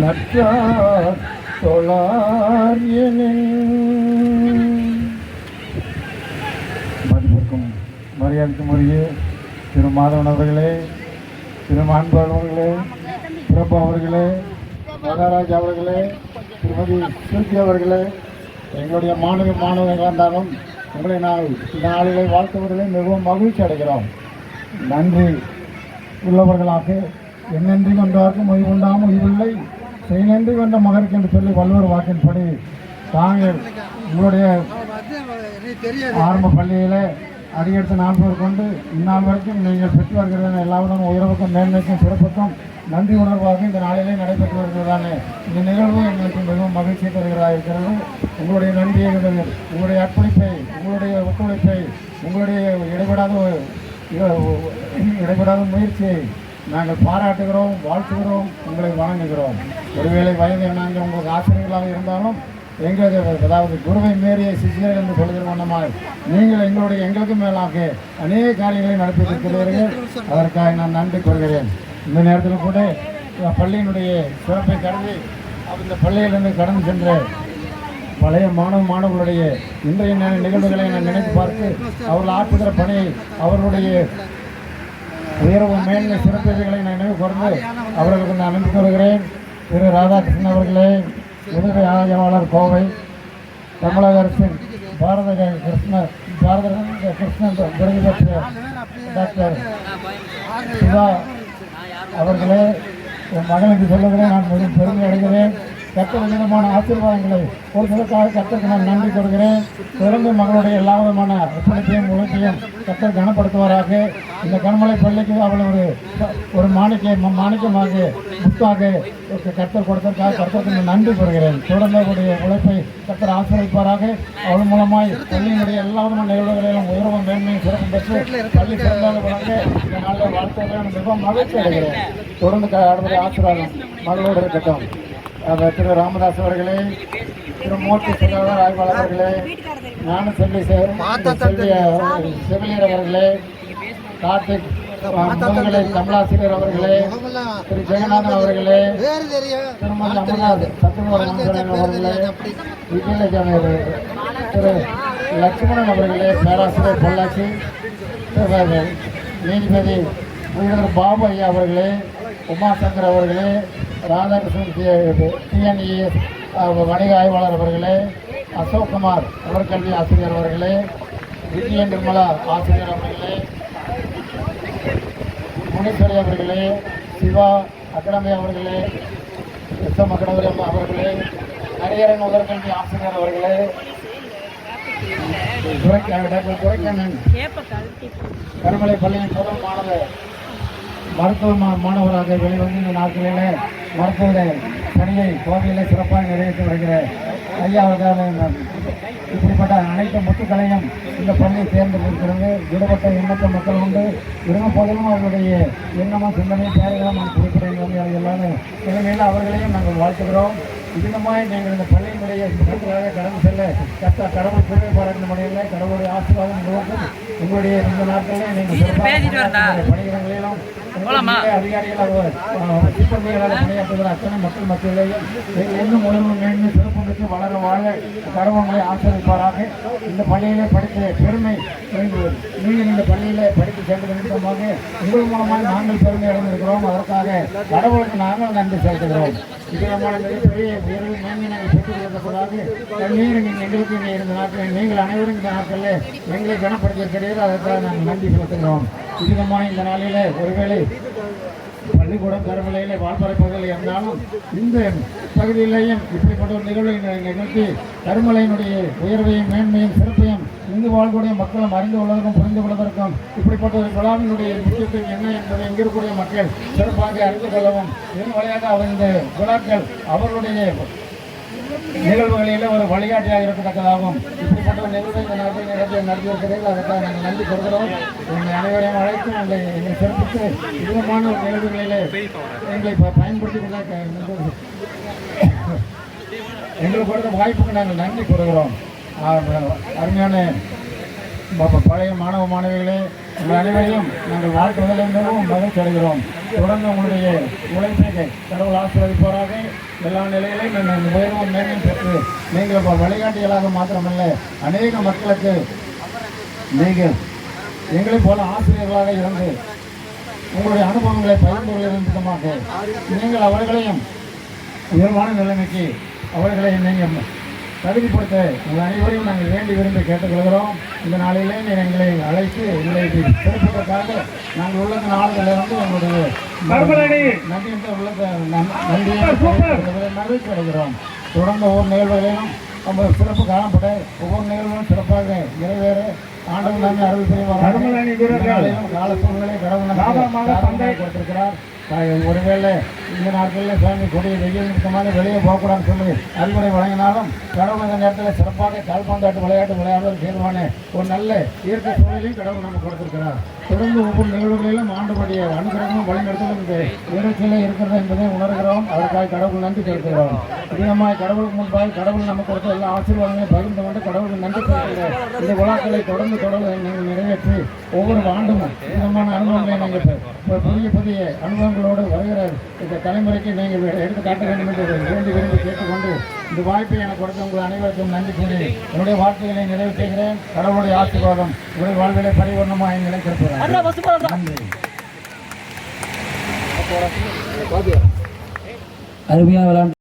நற்றார் தொழார் மதிப்பிற்கும் மரியாதைக்கும் உரிய திரு மாதவன் அவர்களே திரு மாண்பாள் அவர்களே அவர்களே மகாராஜ் அவர்களே திருமதி சுருத்தி அவர்களே எங்களுடைய மாணவ மாணவர்களாக இருந்தாலும் உங்களை நான் இந்த நாளிலே வாழ்த்துவதிலே மிகவும் மகிழ்ச்சி அடைகிறோம். நன்றி. உள்ளவர்களாக என்னென்று கொண்டார்க்கும் மொழி உண்டாம் மொழிவில்லை செயலன்றி கொண்ட மகருக்கு என்று சொல்லி வள்ளுவர் வாக்கின்படி தாங்கள் உங்களுடைய ஆரம்ப பள்ளியில் அடியெடுத்த நான்கு கொண்டு இந்நாள் வரைக்கும் நீங்கள் பெற்று வருகிறதான எல்லாருடன் உயர்வுக்கும் மேன்மைக்கும் சிறப்புக்கும் நன்றி உணர்வாக இந்த நாளிலே நடைபெற்று வருகிறதான இந்த நிகழ்வு எங்களுக்கு மிகவும் மகிழ்ச்சி தருகிறதா இருக்கிறது. உங்களுடைய நன்றியை உங்களுடைய அர்ப்பணிப்பை உங்களுடைய ஒத்துழைப்பை உங்களுடைய இடைபெடாத இடைபெடாத முயற்சியை நாங்கள் பாராட்டுகிறோம் வாழ்த்துகிறோம் உங்களை வணங்குகிறோம். ஒருவேளை வயது நாங்கள் உங்களுக்கு ஆசிரியர்களாக இருந்தாலும் எங்களது அதாவது குருவை மேறிய சிசியர் என்று சொல்கிற வண்ணமாய் நீங்கள் எங்களுடைய எங்களுக்கு மேலாக அநேக காரியங்களை நடப்பித்திருக்கிறீர்கள் அதற்காக நான் நன்றி கொள்கிறேன் இந்த நேரத்தில் கூட பள்ளியினுடைய சிறப்பை கருதி இந்த பள்ளியிலிருந்து கடந்து சென்ற பழைய மாணவ மாணவர்களுடைய இன்றைய நிகழ்வுகளை நான் நினைத்து பார்த்து அவர்கள் ஆற்றுகிற பணியை அவர்களுடைய உயர்வு மேன்மை சிறப்புகளை நான் நினைவு கூர்ந்து அவர்களுக்கு நான் அனுப்பி கூறுகிறேன். திரு ராதாகிருஷ்ணன் அவர்களே உதவி ஆய்வாளர் கோவை தமிழக அரசின் பாரத கிருஷ்ண பாரத கிருஷ்ணன் விருது பெற்ற டாக்டர் சுதா அவர்களே என் மகனுக்கு சொல்லுகிறேன் நான் மிகவும் பெருமை அடைகிறேன். கத்த விதமான ஆசீர்வாதங்களை ஒரு சிலருக்காக கத்தருக்கு நான் நன்றி கொடுக்கிறேன் தொடர்ந்து மகளுடைய எல்லா விதமான ஒத்துழைப்பையும் உழைப்பையும் கத்தர் கனப்படுத்துவாராக. இந்த கண்மலை பள்ளிக்கு அவள் ஒரு ஒரு மாணிக்க மாணிக்கமாக முத்தாக கத்தர் கொடுத்ததற்காக கத்தருக்கு நான் நன்றி கூறுகிறேன் தொடர்ந்து அவருடைய உழைப்பை கத்தர் ஆசீர்வதிப்பாராக. அவள் மூலமாய் பள்ளியினுடைய எல்லா விதமான நிகழ்வுகளிலும் உயர்வும் மேன்மையும் சிறப்பு பெற்று பள்ளி சிறந்தாக வழங்க இந்த வாழ்த்துக்களை மிகவும் மகிழ்ச்சி அடைகிறேன் தொடர்ந்து அடுத்த ஆசீர்வாதம் மகளோடு இருக்கட்டும். திரு ராமதாஸ் அவர்களே திரு மூர்த்தி செல்வரார் ஆய்வாளர் அவர்களே ஞான செல்வி செவிலியர் அவர்களே கார்த்திக் முதுகலை கமலாசிரியர் அவர்களே திரு ஜெகநாதன் அவர்களே திருமதி அமர்நாத் சத்யநாதன் அவர்களே விஜயலட்சுமி அவர்களே திரு லட்சுமணன் அவர்களே பேராசிரியர் பொள்ளாச்சி நீதிபதி பாபு ஐயா அவர்களே உமாசங்கர் அவர்களே ராதாகிருஷ்ணன் டிஎன்இஎஸ் வணிக ஆய்வாளர் அவர்களே அசோக்குமார் உயர்கல்வி ஆசிரியர் அவர்களே விஜய நிர்மலா ஆசிரியர் அவர்களே முனீஸ்வரி அவர்களே சிவா அகாடமி அவர்களே எஸ் எம் அகாடமி அவர்களே ஹரிஹரன் உயர்கல்வி ஆசிரியர் அவர்களே டாக்டர் துரைக்கண்ணன் கருமலை பள்ளியின் முதல் மாணவர் மருத்துவ மாணவராக வெளிவந்து இந்த நாட்களில் மருத்துவ பணியை கோவையில் சிறப்பாக நிறைவேற்றி வருகிற ஐயா அவர்கள் இப்படிப்பட்ட அனைத்து முத்துக்களையும் இந்த பள்ளியை தேர்ந்தெடுக்கிறது விடுபட்ட எண்ணற்ற மக்கள் உண்டு இருந்த போதிலும் அவர்களுடைய எண்ணமும் சிந்தனையும் பேர்களும் நான் குறிப்பிடுகிறோம் எல்லாரும் நிலைமையில் அவர்களையும் நாங்கள் வாழ்த்துகிறோம். இதனமாய் நீங்கள் இந்த பள்ளியினுடைய சிறப்புகளாக கடந்து செல்ல கத்த கடவுள் பெருமை பாராட்ட முடியல கடவுளுடைய ஆசீர்வாதம் உங்களுடைய இந்த நாட்களில் நீங்கள் பணியிடங்களிலும் அதிகாரிகள் அவர், அஹ், பணியாற்றுகிற அத்தனை மக்கள் மத்தியிலேயும் நீங்கள் இன்னும் உணர்வு மேன்மை வளர வாழ கடவுள் ஆசிரியப்பாராக இந்த பள்ளியிலே படித்த பெருமை நீங்கள் இந்த பள்ளியிலே படித்து சென்ற நிமித்தமாக உங்கள் மூலமாக நாங்கள் பெருமை அடைந்திருக்கிறோம் அதற்காக கடவுளுக்கு நாங்கள் நன்றி செலுத்துகிறோம் இதமான மிகப்பெரிய உயர்வு மேன்மை நாங்கள் பெற்றுக் கொடுப்பதாக நீங்கள் நீங்கள் எங்களுக்கு இங்கே இருந்த நாட்கள் நீங்கள் அனைவரும் இந்த நாட்களில் எங்களை கனப்படுத்தியிருக்கிறீர்கள் அதற்காக நாங்கள் நன்றி செலுத்துகிறோம். இதமான இந்த நாளில் ஒருவேளை பள்ளிக்கூடம் கருமலையில் வால்பாறை பகுதியில் இருந்தாலும் இந்த பகுதியிலேயும் இப்படிப்பட்ட ஒரு நிகழ்வை நிகழ்த்தி கருமலையினுடைய உயர்வையும் மேன்மையும் சிறப்பையும் இங்கு வாழக்கூடிய மக்களும் அறிந்து கொள்வதற்கும் புரிந்து கொள்வதற்கும் இப்படிப்பட்ட ஒரு விழாவினுடைய முக்கியத்துவம் என்ன என்பதை இங்கு இருக்கக்கூடிய மக்கள் சிறப்பாக அறிந்து கொள்ளவும் இதன் வழியாக அவர் இந்த விழாக்கள் அவர்களுடைய நிகழ்வுகளில் ஒரு வழிகாட்டியாக இருக்கத்தக்கதாகும். இப்படிப்பட்ட ஒரு நிகழ்வை இந்த நாட்டில் நடத்தி நடத்தியிருக்கிறீர்கள் அதற்காக நாங்கள் நன்றி கொடுக்கிறோம் எங்கள் அனைவரையும் அழைத்து எங்களை எங்களை சிறப்பித்து விதமான ஒரு நிகழ்வுகளிலே எங்களை ப- பயன்படுத்திக் எங்களுக்கு கொடுத்த வாய்ப்புக்கு நாங்கள் நன்றி கூறுகிறோம். அருமையான ப- பழைய மாணவ மாணவிகளே உங்கள் அனைவரையும் நாங்கள் வாழ்த்துவதில் மிகவும் மகிழ்ச்சி அடைகிறோம். தொடர்ந்து உங்களுடைய உழைப்பை கடவுள் ஆசீர்வதிப்பவராக எல்லா நிலையிலையும் இந்த உயர்வும் மேலும் பெற்று நீங்கள் இப்போ வழிகாட்டிகளாக மாத்திரமல்ல அநேக மக்களுக்கு நீங்கள் எங்களைப் போல ஆசிரியர்களாக இருந்து உங்களுடைய அனுபவங்களை பகிர்ந்து கொள்வதன் விதமாக நீங்கள் அவர்களையும் உயர்வான நிலைமைக்கு அவர்களை நீங்கள் தகுதிப்படுத்த உங்கள் அனைவரையும் நாங்கள் வேண்டி விரும்பி கேட்டுக்கொள்கிறோம். இந்த நாளிலே நீங்கள் எங்களை அழைத்து எங்களை சிறப்புக்காக நாங்கள் உள்ளது நாளிலிருந்து எங்களுடைய நன்றி உள்ளத நன்றியை தெரிவிப்பதில் மகிழ்ச்சி அடைகிறோம் தொடர்ந்து ஒவ்வொரு நிகழ்வுகளையும் நம்ம சிறப்பு காணப்பட ஒவ்வொரு நிகழ்வுகளும் சிறப்பாக நிறைவேற ஆண்டவன் நன்மை அருள். செய்வார் கால சூழ்நிலை கடவுள் கொடுத்திருக்கிறார் ஒருவேளை இந்த நாட்களில் சாமி கொடிய வெயில் நிறுத்தமான வெளியே போகக்கூடாதுன்னு சொல்லி அறிவுரை வழங்கினாலும் கடவுள் இந்த நேரத்தில் சிறப்பாக கால்பந்தாட்டு விளையாட்டு விளையாடுவது தீர்வான ஒரு நல்ல இயற்கை சூழலையும் கடவுள் நமக்கு கொடுத்திருக்கிறார். தொடர்ந்து ஒவ்வொரு நிகழ்வுகளிலும் ஆண்டுபடிய அனுகிரகமும் வழிநடத்தலும் இந்த நிகழ்ச்சியில் இருக்கிறது என்பதை உணர்கிறோம். அதற்காக கடவுள் நன்றி செலுத்துகிறோம். அதிகமாக கடவுளுக்கு முன்பாக கடவுள் நமக்கு கொடுத்த எல்லா ஆசீர்வாதங்களையும் பகிர்ந்து கொண்டு கடவுளுக்கு நன்றி செலுத்துகிற இந்த விழாக்களை தொடர்ந்து தொடர்ந்து நீங்கள் நிறைவேற்றி ஒவ்வொரு ஆண்டும் விதமான அனுபவங்களை நாங்கள் புதிய புதிய அனுபவங்களோடு வருகிற இந்த தலைமுறைக்கு நீங்கள் எடுத்து காட்ட வேண்டும் என்று வேண்டி விரும்பி கேட்டுக்கொண்டு இந்த வாய்ப்பை எனக்கு கொடுத்த உங்கள் அனைவருக்கும் நன்றி கூறி என்னுடைய வார்த்தைகளை நிறைவு செய்கிறேன் கடவுளுடைய ஆசீர்வாதம் உங்கள் வாழ்விலை பரிவர்ணமாக நிலைத்திருப்பதாக. நன்றி. அருமையாக விளையாண்டு